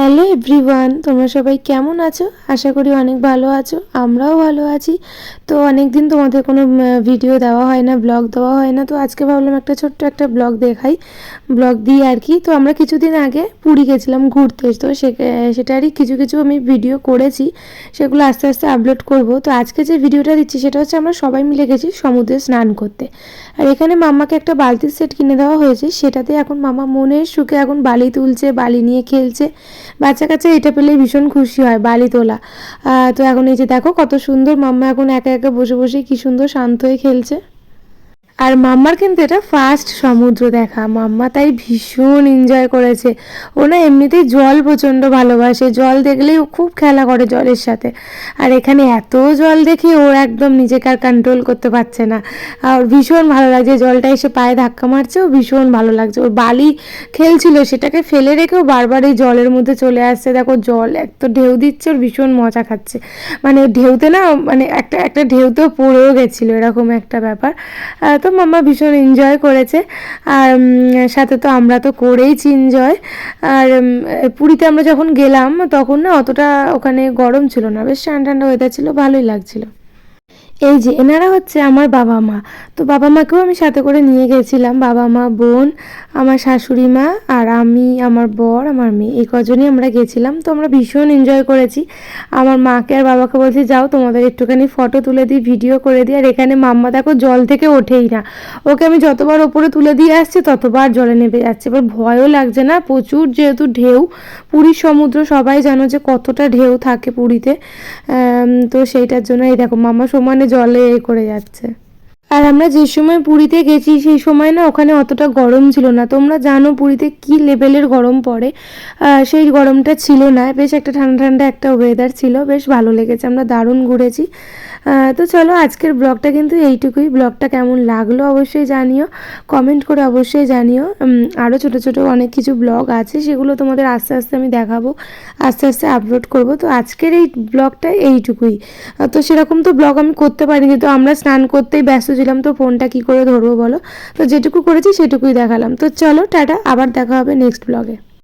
Hello everyone, তোমরা সবাই কেমন আছো? আশা করি অনেক ভালো আছো, আমরাও ভালো আছি। তো অনেক দিন তোমাদের কোনো ভিডিও দেওয়া হয় না ব্লগ দেওয়া হয় না, তো আজকে ভাবলাম একটা ছোট্ট একটা ব্লগ দেখাই। ব্লগ দিই আর কি, তো আমরা কিছুদিন আগে পুরী গেছিলাম ঘুরতে, তো সেটারই কিছু কিছু আমি ভিডিও করেছি, সেগুলো আস্তে আস্তে আপলোড করব। তো আজকে যে ভিডিওটা দিচ্ছি, সেটা হচ্ছে আমরা সবাই মিলে গেছি সমুদ্রে স্নান করতে। আর এখানে মাম্মাকে একটা বালতির সেট কিনে দেওয়া হয়েছে, সেটাতে এখন মামা মনের সুখে এখন বালি তুলছে, বালি নিয়ে খেলছে। বাচ্চা কাচ্চা এটা পেলে ভীষণ খুশি হয়, বালি তোলা। তো এখন এই যে দেখো কত সুন্দর মাম্মা এখন একা একা বসে বসে কি সুন্দর শান্ত হয়ে খেলছে। আর মাম্মার কিন্তু এটা ফার্স্ট সমুদ্র দেখা। মাম্মা তাই ভীষণ এনজয় করেছে। ও না এমনিতেই জল প্রচণ্ড ভালোবাসে। জল দেখলেই ও খুব খেলা করে জলের সাথে। আর এখানে এত জল দেখে ওর একদম নিজেকে আর কন্ট্রোল করতে পারছে না। আর ভীষণ ভালো লাগছে। জলটা এসে পায়ে ধাক্কা মারছে, ও ভীষণ ভালো লাগছে। ওর বালি খেলছিল, সেটাকে ফেলে রেখেও বারবার এই জলের মধ্যে চলে আসছে। দেখো জল এক তো ঢেউ দিচ্ছে, ওর ভীষণ মজা খাচ্ছে। মানে ঢেউতে না মানে একটা একটা ঢেউতেও পড়েও গেছিল, এরকম একটা ব্যাপার। তো মাম্মা ভীষণ এনজয় করেছে। আর সাথে তো আমরা তো করেইছি এনজয় আর পুরীতে আমরা যখন গেলাম, তখন না অতটা ওখানে গরম ছিল না। বেশ ঠান্ডা ঠান্ডা ওয়েদার ছিল, ভালোই লাগছিল। এই যে, এনারা হচ্ছে আমার বাবা মা। তো বাবা মাকেও আমি সাথে করে নিয়ে গেছিলাম। বাবা মা, বোন, আমার শাশুড়ি মা আর আমি, আমার বর, আমার মেয়ে। এই কজনই আমরা গেছিলাম। তো আমরা ভীষণ এনজয় করেছি। আমার মাকে আর বাবাকে বলছি, যাও, তোমাদের একটুখানি ফটো তুলে দিই ভিডিও করে দিই। আর এখানে মাম্মা দেখো, জল থেকে ওঠেই না। ওকে আমি যতবার ওপরে তুলে দিয়ে আসছি, ততবার জলে নেমে যাচ্ছে। এবার ভয়ও লাগছে না। প্রচুর যেহেতু ঢেউ পুরীর সমুদ্র, সবাই জানো যে কতটা ঢেউ থাকে পুরীতে। তো সেইটার জন্য এই দেখো মামা সমানে জলে এ করে যাচ্ছে। আর আমরা যে সময় পুরীতে গেছি, সেই সময় না ওখানে অতটা গরম ছিল না। তোমরা জানো পুরীতে কি লেভেলের গরম পড়ে। সেই গরমটা ছিল না। বেশ একটা ঠান্ডা ঠান্ডা একটা ওয়েদার ছিল। বেশ ভালো লেগেছে। আমরা দারুণ ঘুরেছি। তো চলো আজকের ব্লগটা কিন্তু এইটুকুই। ব্লগটা কেমন লাগল অবশ্যই জানিও। কমেন্ট করে অবশ্যই জানিও। আরও ছোটো ছোটো অনেক কিছু ব্লগ আছে, সেগুলো তোমাদের আস্তে আস্তে আমি দেখাবো। আস্তে আস্তে আপলোড করব। তো আজকের এই ব্লগটা এইটুকুই। তো সেরকম তো ব্লগ আমি করতে পারিনি। তো আমরা স্নান করতেই ব্যস্ত ছিলাম তো, ফোনটা কি করে ধরবো বলো? তো যেটুকু করেছি সেটুকুই দেখালাম। তো চলো, টাটা, আবার দেখা হবে নেক্সট ব্লগে